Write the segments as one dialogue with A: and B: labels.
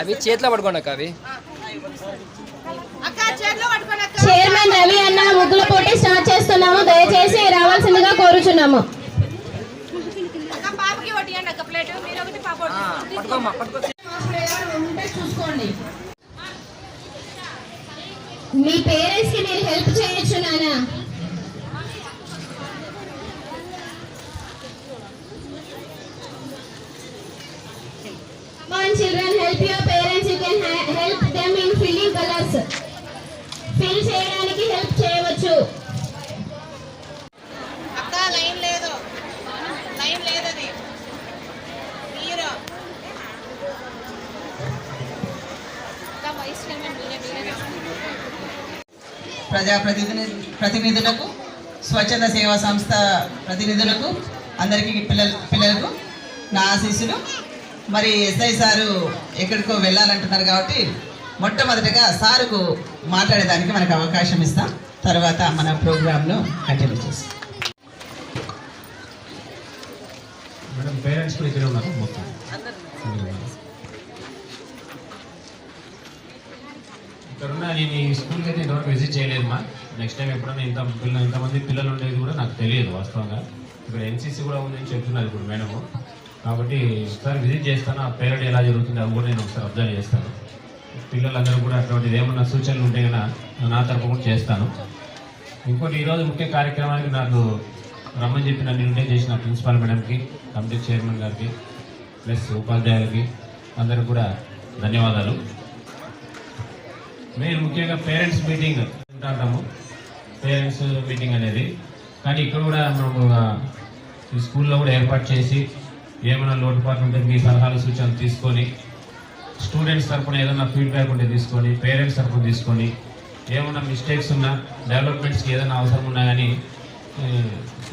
A: అవి చేతిలో పడుకోండి అక్క అవి.
B: చైర్మన్ రవి అన్న ముగ్గుల పోటీ స్టార్ట్ చేస్తున్నాము. దయచేసి రావాల్సిందిగా కోరుచున్నాము. మీ పేరెంట్స్కి మీరు హెల్ప్ చేయొచ్చు నానా Come colors. ఫిల్ చేయడానికి హెల్ప్ చేయవచ్చు.
C: అక్క లైన్ లేదు. లైన్ మీరు. మీరే
D: ప్రజాప్రతినిధి ప్రతినిధులకు స్వచ్ఛంద సేవా సంస్థ ప్రతినిధులకు అందరికీ పిల్లల పిల్లలకు నా ఆశీస్సులు. మరి ఎస్ఐ సారు ఎక్కడికో వెళ్ళాలంటున్నారు కాబట్టి మొట్టమొదటిగా సారుకు మాట్లాడేదానికి మనకు అవకాశం ఇస్తాం. తర్వాత మన ప్రోగ్రామ్ను కంటిన్యూ చేస్తాం.
E: మేడం పేరెంట్స్ కూడా ఇక్కడే ఉన్నారు మొత్తం. ఉన్న నేను ఈ స్కూల్కి అయితే ఇంతవరకు విజిట్ చేయలేదు మా. నెక్స్ట్ టైం ఎప్పుడైనా ఇంత పిల్లలు ఇంతమంది పిల్లలు ఉండేది కూడా నాకు తెలియదు వాస్తవంగా. ఇక్కడ ఎన్సీసీ కూడా ఉందని చెప్తున్నారు ఇప్పుడు మేడము. కాబట్టి ఒకసారి విజిట్ చేస్తాను. ఆ పేరెడ్ ఎలా జరుగుతుంది అది కూడా నేను ఒకసారి అబ్జర్వ్ చేస్తాను. పిల్లలందరూ కూడా అటువంటిది ఏమన్నా సూచనలు ఉంటే కనుక నా తరపు కూడా చేస్తాను. ఇంకోటి ఈరోజు ముఖ్య కార్యక్రమానికి నాకు రమ్మని చెప్పి నన్ను ఇన్వైట్ చేసిన ప్రిన్సిపాల్ మేడంకి కమిటీ చైర్మన్ గారికి ప్లస్ ఉపాధ్యాయులకి అందరికి కూడా ధన్యవాదాలు. మేము ముఖ్యంగా పేరెంట్స్ మీటింగ్ ఉంటాము పేరెంట్స్ మీటింగ్ అనేది. కానీ ఇక్కడ కూడా మనము ఈ స్కూల్లో కూడా ఏర్పాటు చేసి ఏమైనా లోటుపాట్లు ఉంటే మీ సలహాలు సూచనలు తీసుకొని స్టూడెంట్స్ తరఫున ఏదైనా ఫీడ్బ్యాక్ ఉంటే తీసుకొని పేరెంట్స్ తరపున తీసుకొని ఏమైనా మిస్టేక్స్ ఉన్నా డెవలప్మెంట్స్కి ఏదైనా అవసరం ఉన్నా కానీ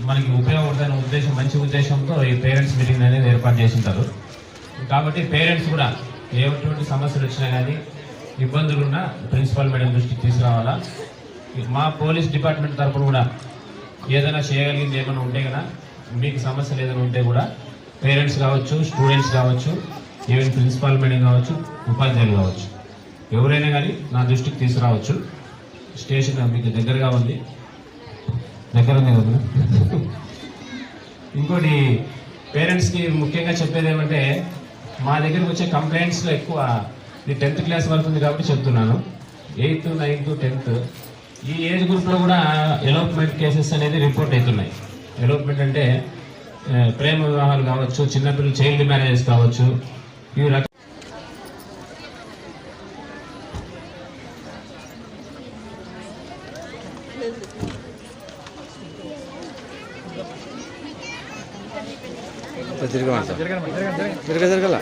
E: మనకి ఉపయోగపడుతున్న ఉద్దేశం మంచి ఉద్దేశంతో ఈ పేరెంట్స్ మీటింగ్ అనేది ఏర్పాటు చేసి ఉంటారు కాబట్టి పేరెంట్స్ కూడా ఏటువంటి సమస్యలు వచ్చినా కానీ ఇబ్బందులు ఉన్నా ప్రిన్సిపల్ మేడం దృష్టికి తీసుకురావాలా. మా పోలీస్ డిపార్ట్మెంట్ తరఫున కూడా ఏదైనా చేయగలిగింది ఏమైనా ఉంటే కదా మీకు సమస్యలు ఏదైనా ఉంటే కూడా పేరెంట్స్ కావచ్చు స్టూడెంట్స్ కావచ్చు ఈవెన్ ప్రిన్సిపాల్ మేడం కావచ్చు ఉపాధ్యాయులు కావచ్చు. ఎవరైనా కానీ నా దృష్టికి తీసుకురావచ్చు. స్టేషన్ మీకు దగ్గరగా ఉంది. దగ్గర ఉంది. కదా ఇంకోటి పేరెంట్స్కి ముఖ్యంగా చెప్పేది ఏమంటే మా దగ్గరకు వచ్చే కంప్లైంట్స్లో ఎక్కువ ఇది టెన్త్ క్లాస్ వరకు ఉంది కాబట్టి చెప్తున్నాను. Eighth ninth tenth. ఈ ఏజ్ గ్రూప్లో కూడా ఎలోప్మెంట్ కేసెస్ అనేది రిపోర్ట్ అవుతున్నాయి. ఎలోప్మెంట్ అంటే ప్రేమ వివాహాలు కావచ్చు చిన్నపిల్లలు చైల్డ్ మ్యారేజెస్ కావచ్చు ఇవి రక
F: తిరగ తిరగల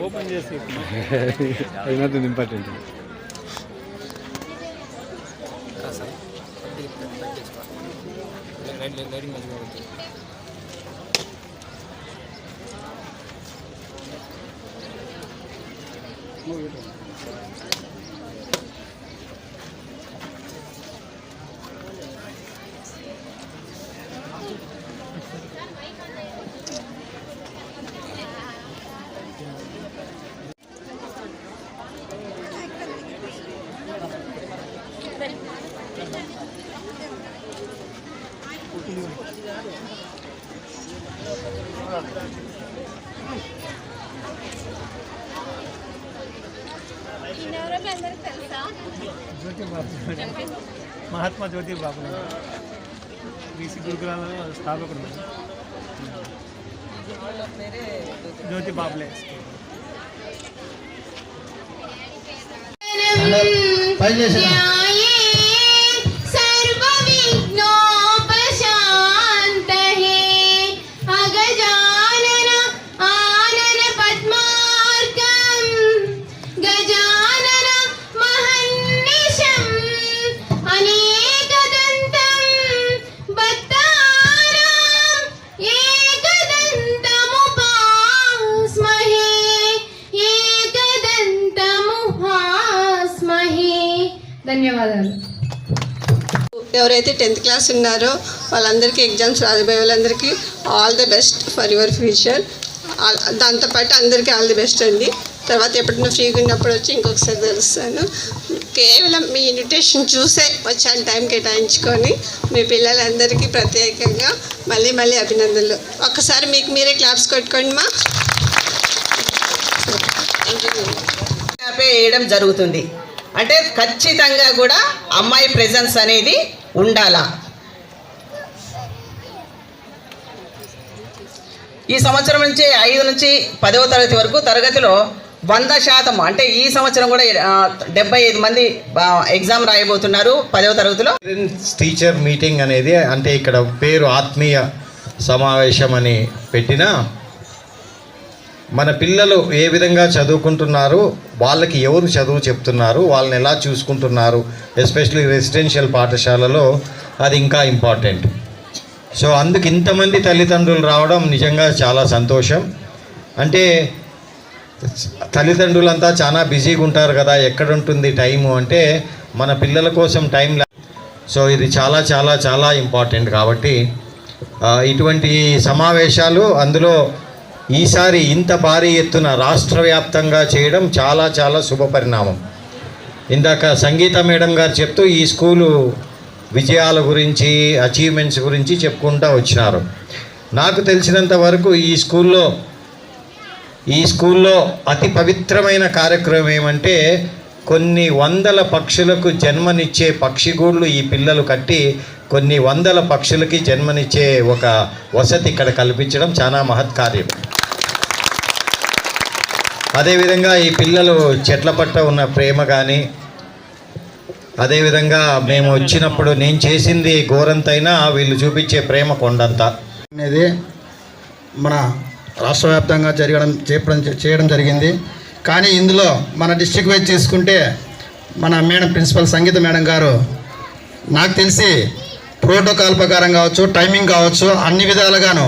F: ఓపెన్ చేసి అది ఇంపార్టెంట్
A: లైటింగ్ మంచిగా
F: మహాత్మా జ్యోతి బాబు బీసీ గురుకులాలలో స్థాపకుడు జ్యోతి బాబులే
G: ఎవరైతే టెన్త్ క్లాస్ ఉన్నారో వాళ్ళందరికీ ఎగ్జామ్స్ రాబోయే వాళ్ళందరికీ all the best for your future. దాంతోపాటు అందరికీ ఆల్ ది బెస్ట్ అండి. తర్వాత ఎప్పుడైనా ఫ్రీగా ఉన్నప్పుడు వచ్చి ఇంకొకసారి తెలుస్తాను. కేవలం మీ ఇన్విటేషన్ చూసే వచ్చాను టైం కేటాయించుకొని మీ పిల్లలందరికీ ప్రత్యేకంగా మళ్ళీ మళ్ళీ అభినందనలు. ఒక్కసారి మీకు మీరే క్లాప్స్ కొట్టుకోండి మా.
D: వేయడం జరుగుతుంది. అంటే ఖచ్చితంగా కూడా అమ్మాయి ప్రెజెన్స్ అనేది ఉండాలా? ఈ సంవత్సరం నుంచి ఐదు నుంచి పదవ తరగతి వరకు తరగతిలో వంద శాతం అంటే ఈ సంవత్సరం కూడా డెబ్బై ఐదు మంది ఎగ్జామ్ రాయబోతున్నారు పదవ తరగతిలో.
H: టీచర్ మీటింగ్ అనేది అంటే ఇక్కడ పేరు ఆత్మీయ సమావేశం అని పెట్టిన మన పిల్లలు ఏ విధంగా చదువుకుంటున్నారు వాళ్ళకి ఎవరు చదువు చెప్తున్నారు వాళ్ళని ఎలా చూసుకుంటున్నారు ఎస్పెషల్లీ రెసిడెన్షియల్ పాఠశాలలో అది ఇంకా ఇంపార్టెంట్. సో అందుకు ఇంతమంది తల్లిదండ్రులు రావడం నిజంగా చాలా సంతోషం. అంటే తల్లిదండ్రులంతా చాలా బిజీగా ఉంటారు కదా ఎక్కడ ఉంటుంది టైము అంటే మన పిల్లల కోసం టైం సో ఇది చాలా చాలా చాలా ఇంపార్టెంట్ కాబట్టి ఇటువంటి సమావేశాలు అందులో ఈసారి ఇంత భారీ ఎత్తున రాష్ట్ర వ్యాప్తంగా చేయడం చాలా చాలా శుభ పరిణామం. ఇందాక సంగీత మేడం గారు చెప్తూ ఈ స్కూలు విజయాల గురించి అచీవ్మెంట్స్ గురించి చెప్పుకుంటూ వచ్చినారు. నాకు తెలిసినంత వరకు ఈ స్కూల్లో ఈ స్కూల్లో అతి పవిత్రమైన కార్యక్రమం ఏమంటే కొన్ని వందల పక్షులకు జన్మనిచ్చే పక్షిగూళ్ళు ఈ పిల్లలు కట్టి కొన్ని వందల పక్షులకి జన్మనిచ్చే ఒక వసతి ఇక్కడ కల్పించడం చాలా మహత్కార్యం. అదేవిధంగా ఈ పిల్లలు చెట్ల పట్ల ఉన్న ప్రేమ కానీ అదేవిధంగా మేము వచ్చినప్పుడు నేను చేసింది ఘోరంతైనా వీళ్ళు చూపించే ప్రేమ కొండంత.
I: అనేది మన రాష్ట్ర వ్యాప్తంగా జరగడం చేయడం చేయడం జరిగింది. కానీ ఇందులో మన డిస్టిక్ వైజ్ చేసుకుంటే మన మేడం ప్రిన్సిపల్ సంగీత మేడం గారు నాకు తెలిసి ప్రోటోకాల్ ప్రకారం కావచ్చు టైమింగ్ కావచ్చు అన్ని విధాలుగాను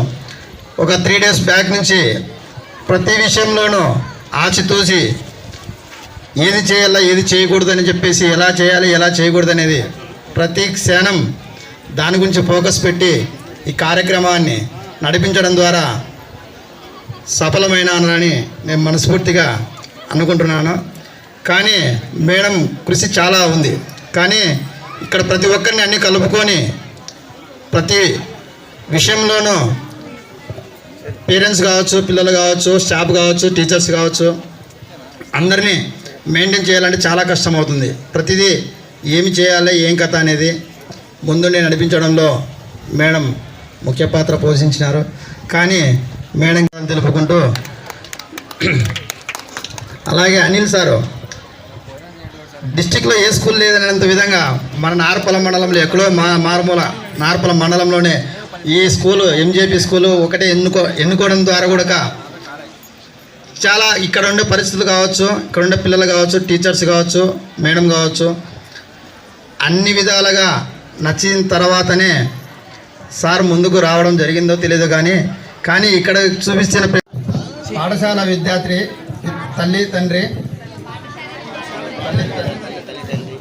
I: ఒక త్రీ డేస్ బ్యాక్ నుంచి ప్రతి విషయంలోనూ ఆచితూచి ఏది చేయాలా ఏది చేయకూడదు అని చెప్పేసి ఎలా చేయాలి ఎలా చేయకూడదు అనేది ప్రతి క్షణం దాని గురించి ఫోకస్ పెట్టి ఈ కార్యక్రమాన్ని నడిపించడం ద్వారా సఫలమైనానని నేను మనస్ఫూర్తిగా అనుకుంటున్నాను. కానీ మేడం కృషి చాలా ఉంది. కానీ ఇక్కడ ప్రతి ఒక్కరిని అన్ని కలుపుకొని ప్రతి విషయంలోనూ పేరెంట్స్ కావచ్చు పిల్లలు కావచ్చు స్టాఫ్ కావచ్చు టీచర్స్ కావచ్చు అందరినీ మెయింటైన్ చేయాలంటే చాలా కష్టం అవుతుంది ప్రతిదీ ఏమి చేయాలి ఏం కథ అనేది ముందుండి నడిపించడంలో మేడం ముఖ్య పాత్ర పోషించినారు. కానీ మేడం తెలుపుకుంటూ అలాగే అనిల్ సారు డిస్టిక్లో ఏ స్కూల్ లేదనేంత విధంగా మన నార్పల మండలంలో ఎక్కడో మా మారుమూల నార్పల మండలంలోనే ఈ స్కూలు ఎంజేపీ స్కూలు ఒకటే ఎన్నుకో ఎన్నుకోవడం ద్వారా కూడా చాలా ఇక్కడ ఉండే పరిస్థితులు కావచ్చు ఇక్కడ ఉండే పిల్లలు కావచ్చు టీచర్స్ కావచ్చు మేడం కావచ్చు అన్ని విధాలుగా నచ్చిన తర్వాతనే సార్ ముందుకు రావడం జరిగిందో తెలియదు కానీ కానీ ఇక్కడ చూపించిన పాఠశాల విద్యార్థి తల్లి తండ్రి తల్లి, తండ్రి.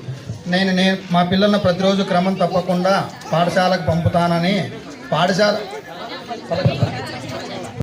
I: నేను నేను మా పిల్లలను ప్రతిరోజు క్రమం తప్పకుండా పాఠశాలకు పంపుతానని పాఠశాల.